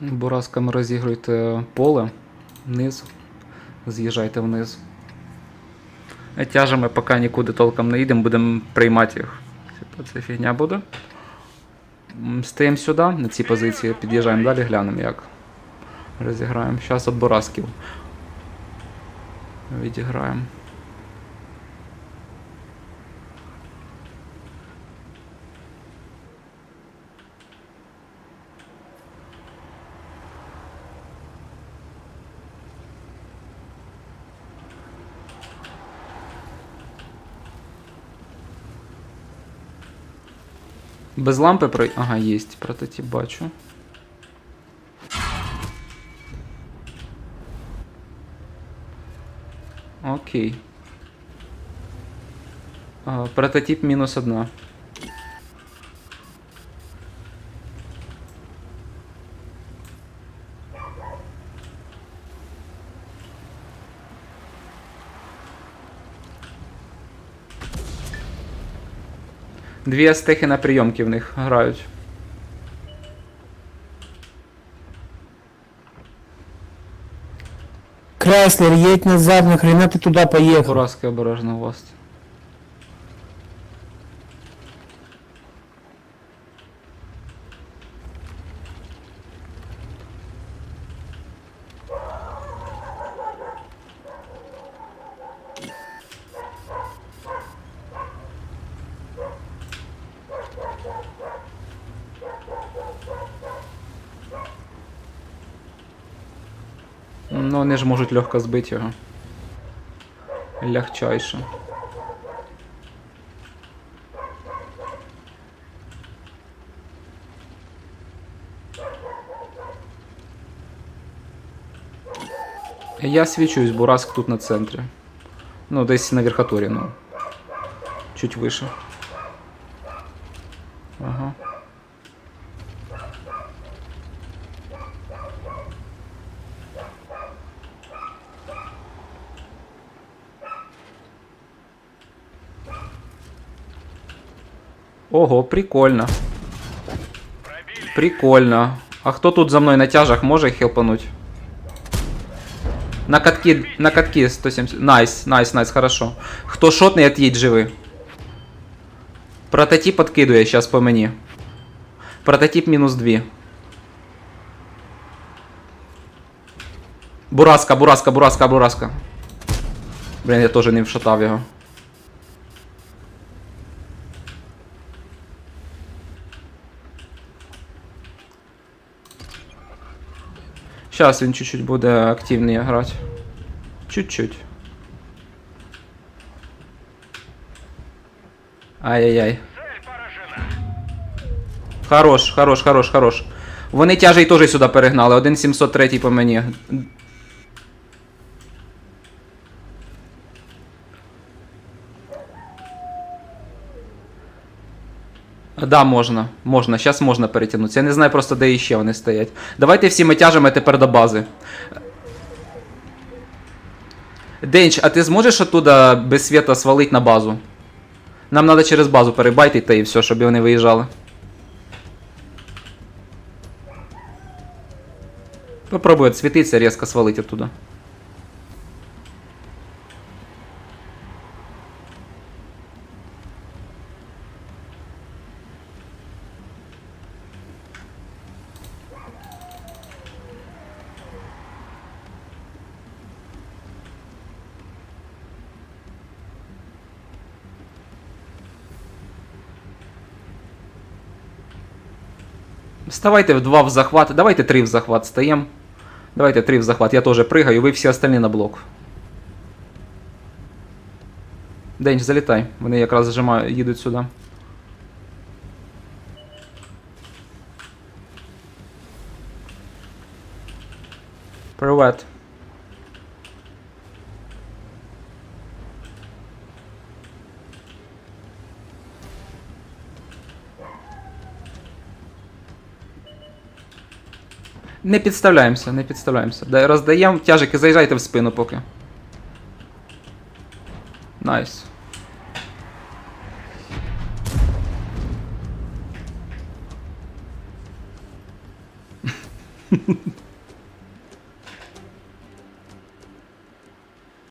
Бурасками розігруйте поле, вниз, з'їжджайте вниз. А Тяжами поки нікуди толком не їдемо, будемо приймати їх. Типа це фігня буде. Стаємо сюди, на ці позиції, під'їжджаємо далі, глянемо як. Розіграємо. Зараз от Бурасків. Відіграємо. Без лампи про. Ага, єсть. Прототип бачу. Окей. Прототип мінус одна. Дві астехи на прийомки в них грають. Креслер, едь назад, нахрена ты туда поехал? Поразки обережно у вас. Ну, вони ж можуть легко збити його. Лягчайше. Я свічусь, Бураск тут на центрі. Ну, десь на верхотурі, ну. Чуть вище. Ого, прикольно. Прикольно. А хто тут за мною на тяжах може хелпануть? На катки, на катки 170. Найс, найс, найс, хорошо. Хто шотний, от'їдь живий. Прототип откидує зараз по мені. Прототип мінус 2. Бураска, бураска, бураска, бураска. Блін, я теж не вшатав його. Сейчас він чуть-чуть буде активніше грати. Чуть-чуть. Ай-яй-яй. Хорош, хорош, хорош, хорош. Вони тяжей теж сюди перегнали. 1.703 по мені. Да, можна. Можна. Зараз можна перетягнутися. Я не знаю просто, де іще вони стоять. Давайте всі ми тяжемо тепер до бази. Денч, а ти зможеш оттуда без світа свалить на базу? Нам треба через базу перебайтити і все, щоб вони виїжджали. Попробуй отсвітитися, різко свалить оттуда. Вставайте в два в захват. Давайте три в захват стаємо. Давайте три в захват. Я теж пригаю, ви всі остальні на блок. Денч, залітай. Вони якраз зжимають, їдуть сюди. Привет. Не підставляємося, не підставляємося. Да, Роздаємо тяжики, заїжджайте в спину поки. Найс.